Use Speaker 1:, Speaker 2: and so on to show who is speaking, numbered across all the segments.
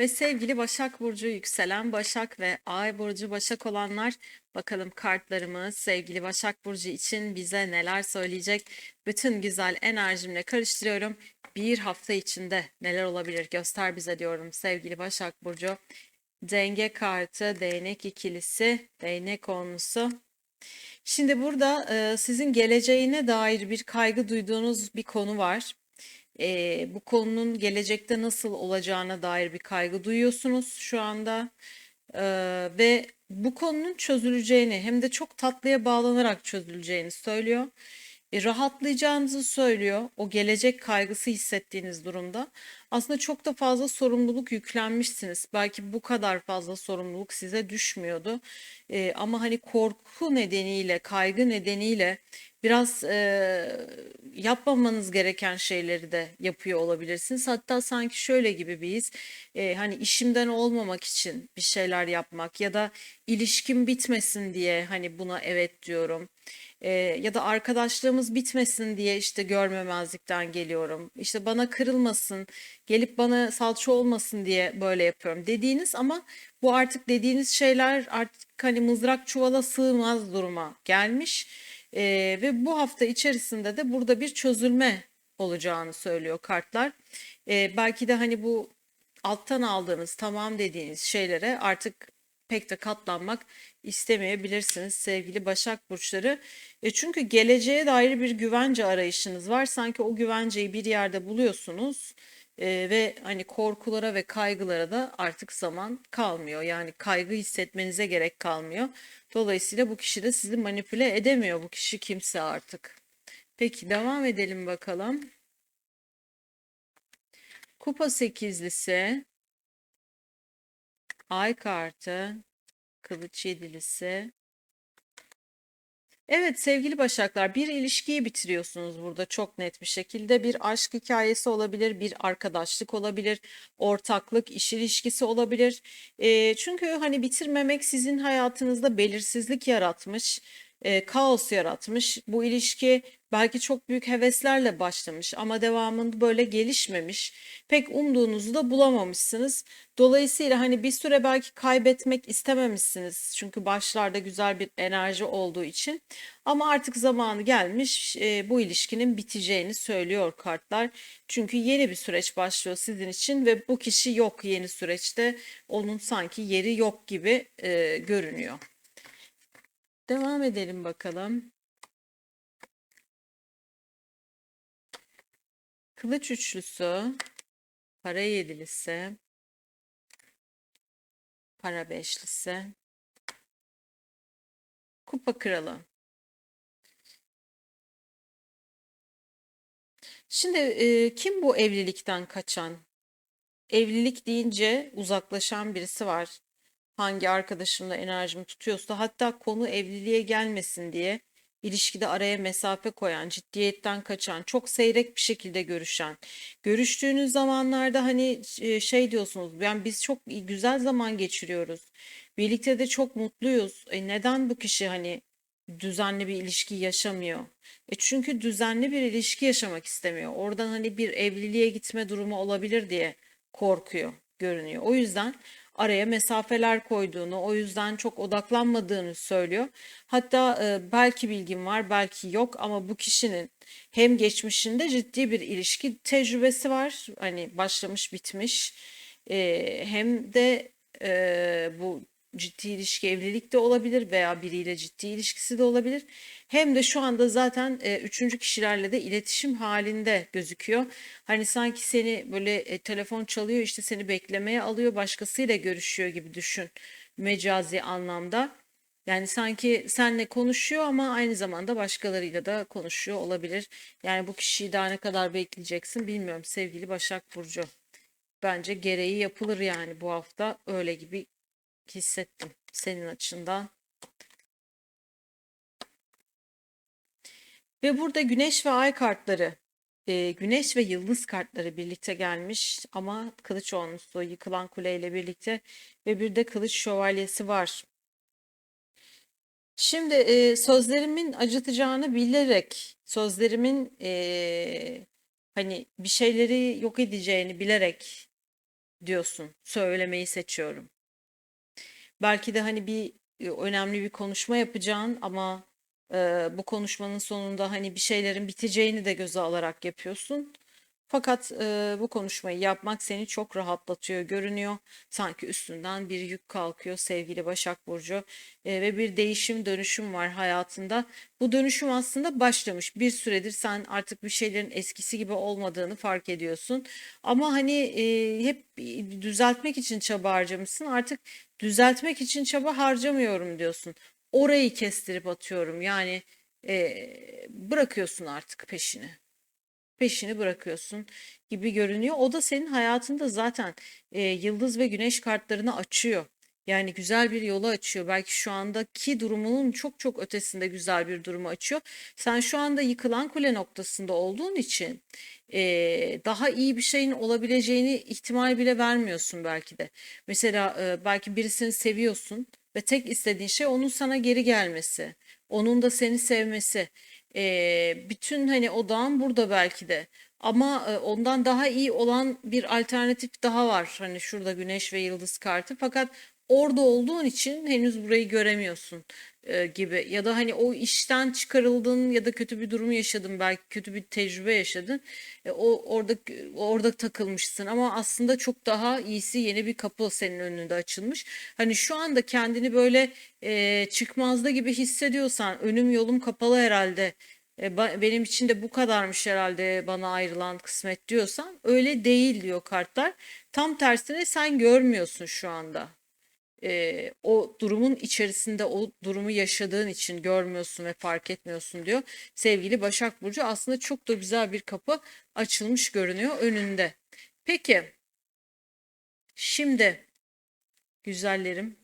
Speaker 1: Ve sevgili Başak Burcu yükselen Başak ve Ay Burcu Başak olanlar bakalım kartlarımız sevgili Başak Burcu için bize neler söyleyecek. Bütün güzel enerjimle karıştırıyorum. Bir hafta içinde neler olabilir göster bize diyorum sevgili Başak Burcu. Denge kartı, değnek ikilisi, değnek onlusu. Şimdi burada sizin geleceğine dair bir kaygı duyduğunuz bir konu var. E, bu konunun gelecekte nasıl olacağına dair bir kaygı duyuyorsunuz şu anda. E, ve bu konunun çözüleceğini hem de çok tatlıya bağlanarak çözüleceğini söylüyor. E, rahatlayacağınızı söylüyor. O gelecek kaygısı hissettiğiniz durumda. Aslında çok da fazla sorumluluk yüklenmişsiniz. Belki bu kadar fazla sorumluluk size düşmüyordu. E, ama hani korku nedeniyle, kaygı nedeniyle biraz e, yapmamanız gereken şeyleri de yapıyor olabilirsiniz. Hatta sanki şöyle gibi bir his, e, hani işimden olmamak için bir şeyler yapmak ya da ilişkim bitmesin diye hani buna evet diyorum. E, ya da arkadaşlığımız bitmesin diye işte görmemezlikten geliyorum. İşte bana kırılmasın, gelip bana salça olmasın diye böyle yapıyorum dediğiniz ama bu artık dediğiniz şeyler artık hani mızrak çuvala sığmaz duruma gelmiş. Ee, ve bu hafta içerisinde de burada bir çözülme olacağını söylüyor kartlar. Ee, belki de hani bu alttan aldığınız tamam dediğiniz şeylere artık pek de katlanmak istemeyebilirsiniz sevgili Başak Burçları. E çünkü geleceğe dair bir güvence arayışınız var. Sanki o güvenceyi bir yerde buluyorsunuz e, ve hani korkulara ve kaygılara da artık zaman kalmıyor. Yani kaygı hissetmenize gerek kalmıyor. Dolayısıyla bu kişi de sizi manipüle edemiyor. Bu kişi kimse artık. Peki devam edelim bakalım. Kupa sekizlisi, ay kartı, kılıç yedilisi. Evet sevgili Başaklar bir ilişkiyi bitiriyorsunuz burada çok net bir şekilde. Bir aşk hikayesi olabilir, bir arkadaşlık olabilir, ortaklık, iş ilişkisi olabilir. E, çünkü hani bitirmemek sizin hayatınızda belirsizlik yaratmış e, kaos yaratmış. Bu ilişki belki çok büyük heveslerle başlamış ama devamında böyle gelişmemiş. Pek umduğunuzu da bulamamışsınız. Dolayısıyla hani bir süre belki kaybetmek istememişsiniz. Çünkü başlarda güzel bir enerji olduğu için. Ama artık zamanı gelmiş e, bu ilişkinin biteceğini söylüyor kartlar. Çünkü yeni bir süreç başlıyor sizin için ve bu kişi yok yeni süreçte. Onun sanki yeri yok gibi e, görünüyor. Devam edelim bakalım. Kılıç üçlüsü, para yedilisi, para beşlisi, kupa kralı. Şimdi e, kim bu evlilikten kaçan? Evlilik deyince uzaklaşan birisi var hangi arkadaşımla enerjimi tutuyorsa hatta konu evliliğe gelmesin diye ilişkide araya mesafe koyan, ciddiyetten kaçan, çok seyrek bir şekilde görüşen, görüştüğünüz zamanlarda hani e, şey diyorsunuz, yani biz çok güzel zaman geçiriyoruz, birlikte de çok mutluyuz. E neden bu kişi hani düzenli bir ilişki yaşamıyor? E çünkü düzenli bir ilişki yaşamak istemiyor. Oradan hani bir evliliğe gitme durumu olabilir diye korkuyor, görünüyor. O yüzden araya mesafeler koyduğunu, o yüzden çok odaklanmadığını söylüyor. Hatta e, belki bilgim var, belki yok ama bu kişinin hem geçmişinde ciddi bir ilişki tecrübesi var. Hani başlamış, bitmiş. E, hem de e, bu ciddi ilişki evlilik de olabilir veya biriyle ciddi ilişkisi de olabilir. Hem de şu anda zaten e, üçüncü kişilerle de iletişim halinde gözüküyor. Hani sanki seni böyle e, telefon çalıyor işte seni beklemeye alıyor başkasıyla görüşüyor gibi düşün mecazi anlamda. Yani sanki senle konuşuyor ama aynı zamanda başkalarıyla da konuşuyor olabilir. Yani bu kişiyi daha ne kadar bekleyeceksin bilmiyorum sevgili Başak Burcu. Bence gereği yapılır yani bu hafta öyle gibi hissettim senin açından. Ve burada güneş ve ay kartları, e, güneş ve yıldız kartları birlikte gelmiş ama kılıç onlusu yıkılan kuleyle birlikte ve bir de kılıç şövalyesi var. Şimdi e, sözlerimin acıtacağını bilerek, sözlerimin e, hani bir şeyleri yok edeceğini bilerek diyorsun. Söylemeyi seçiyorum. Belki de hani bir e, önemli bir konuşma yapacaksın ama e, bu konuşmanın sonunda hani bir şeylerin biteceğini de göze alarak yapıyorsun. Fakat e, bu konuşmayı yapmak seni çok rahatlatıyor görünüyor. Sanki üstünden bir yük kalkıyor sevgili Başak Burcu E, ve bir değişim dönüşüm var hayatında. Bu dönüşüm aslında başlamış. Bir süredir sen artık bir şeylerin eskisi gibi olmadığını fark ediyorsun. Ama hani e, hep düzeltmek için çaba harcamışsın. Artık düzeltmek için çaba harcamıyorum diyorsun. Orayı kestirip atıyorum. Yani e, bırakıyorsun artık peşini peşini bırakıyorsun gibi görünüyor. O da senin hayatında zaten e, yıldız ve güneş kartlarını açıyor. Yani güzel bir yolu açıyor. Belki şu andaki durumunun çok çok ötesinde güzel bir durumu açıyor. Sen şu anda yıkılan kule noktasında olduğun için e, daha iyi bir şeyin olabileceğini ihtimal bile vermiyorsun belki de. Mesela e, belki birisini seviyorsun ve tek istediğin şey onun sana geri gelmesi, onun da seni sevmesi. Eee, bütün hani odağın burada belki de. Ama e, ondan daha iyi olan bir alternatif daha var. Hani şurada güneş ve yıldız kartı. Fakat orada olduğun için henüz burayı göremiyorsun e, gibi. Ya da hani o işten çıkarıldın ya da kötü bir durum yaşadın belki kötü bir tecrübe yaşadın. E, o orada orada takılmışsın ama aslında çok daha iyisi yeni bir kapı senin önünde açılmış. Hani şu anda kendini böyle e, çıkmazda gibi hissediyorsan önüm yolum kapalı herhalde. E, benim için de bu kadarmış herhalde bana ayrılan kısmet diyorsan öyle değil diyor kartlar. Tam tersine sen görmüyorsun şu anda e, o durumun içerisinde o durumu yaşadığın için görmüyorsun ve fark etmiyorsun diyor. Sevgili Başak Burcu aslında çok da güzel bir kapı açılmış görünüyor önünde. Peki şimdi güzellerim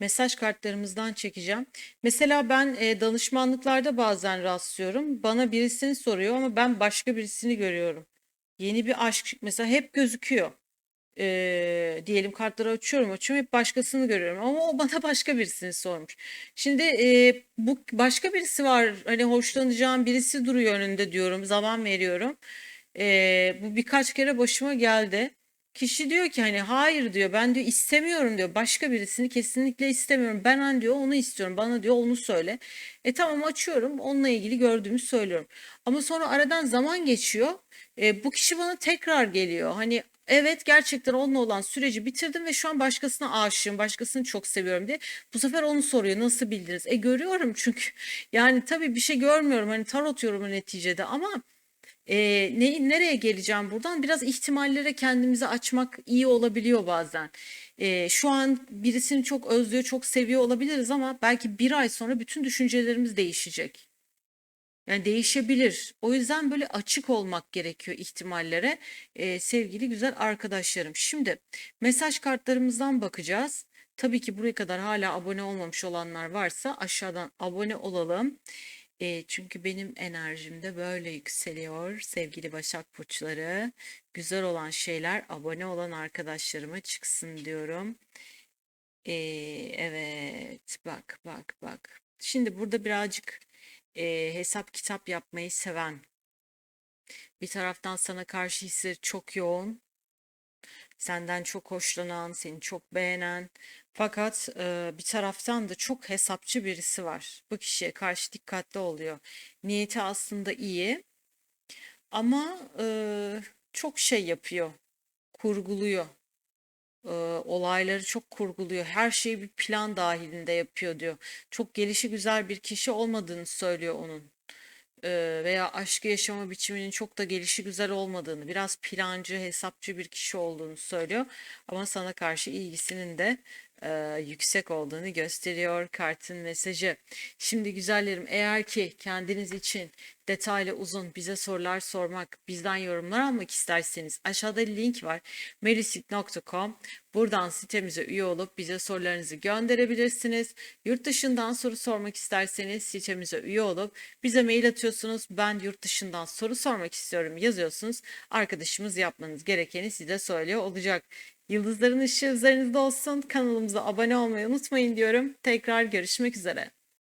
Speaker 1: mesaj kartlarımızdan çekeceğim. Mesela ben e, danışmanlıklarda bazen rastlıyorum. Bana birisini soruyor ama ben başka birisini görüyorum. Yeni bir aşk mesela hep gözüküyor e, diyelim kartları açıyorum açıyorum hep başkasını görüyorum ama o bana başka birisini sormuş. Şimdi e, bu başka birisi var hani hoşlanacağım birisi duruyor önünde diyorum zaman veriyorum. E, bu birkaç kere başıma geldi. Kişi diyor ki hani hayır diyor ben diyor istemiyorum diyor. Başka birisini kesinlikle istemiyorum. Ben hani diyor onu istiyorum. Bana diyor onu söyle. E tamam açıyorum. Onunla ilgili gördüğümü söylüyorum. Ama sonra aradan zaman geçiyor. E, bu kişi bana tekrar geliyor. Hani Evet gerçekten onunla olan süreci bitirdim ve şu an başkasına aşığım, başkasını çok seviyorum diye. Bu sefer onu soruyor nasıl bildiniz? E görüyorum çünkü yani tabii bir şey görmüyorum. Hani tarot yorumu neticede ama e, ne, nereye geleceğim buradan? Biraz ihtimallere kendimizi açmak iyi olabiliyor bazen. E, şu an birisini çok özlüyor, çok seviyor olabiliriz ama belki bir ay sonra bütün düşüncelerimiz değişecek. Yani değişebilir. O yüzden böyle açık olmak gerekiyor ihtimallere e, sevgili güzel arkadaşlarım. Şimdi mesaj kartlarımızdan bakacağız. Tabii ki buraya kadar hala abone olmamış olanlar varsa aşağıdan abone olalım. E, çünkü benim enerjim de böyle yükseliyor sevgili Başak Burçları. Güzel olan şeyler abone olan arkadaşlarıma çıksın diyorum. E, evet bak bak bak. Şimdi burada birazcık e, hesap kitap yapmayı seven, bir taraftan sana karşı hisleri çok yoğun, senden çok hoşlanan, seni çok beğenen, fakat e, bir taraftan da çok hesapçı birisi var. Bu kişiye karşı dikkatli oluyor. Niyeti aslında iyi ama e, çok şey yapıyor, kurguluyor e, olayları çok kurguluyor. Her şeyi bir plan dahilinde yapıyor diyor. Çok gelişi güzel bir kişi olmadığını söylüyor onun. Veya aşkı yaşama biçiminin çok da gelişi güzel olmadığını, biraz plancı, hesapçı bir kişi olduğunu söylüyor. Ama sana karşı ilgisinin de e, yüksek olduğunu gösteriyor kartın mesajı. Şimdi güzellerim eğer ki kendiniz için detaylı uzun bize sorular sormak, bizden yorumlar almak isterseniz aşağıda link var. merisik.com Buradan sitemize üye olup bize sorularınızı gönderebilirsiniz. Yurt dışından soru sormak isterseniz sitemize üye olup bize mail atıyorsunuz. Ben yurt dışından soru sormak istiyorum yazıyorsunuz. Arkadaşımız yapmanız gerekeni size söylüyor olacak. Yıldızların ışığı üzerinizde olsun. Kanalımıza abone olmayı unutmayın diyorum. Tekrar görüşmek üzere.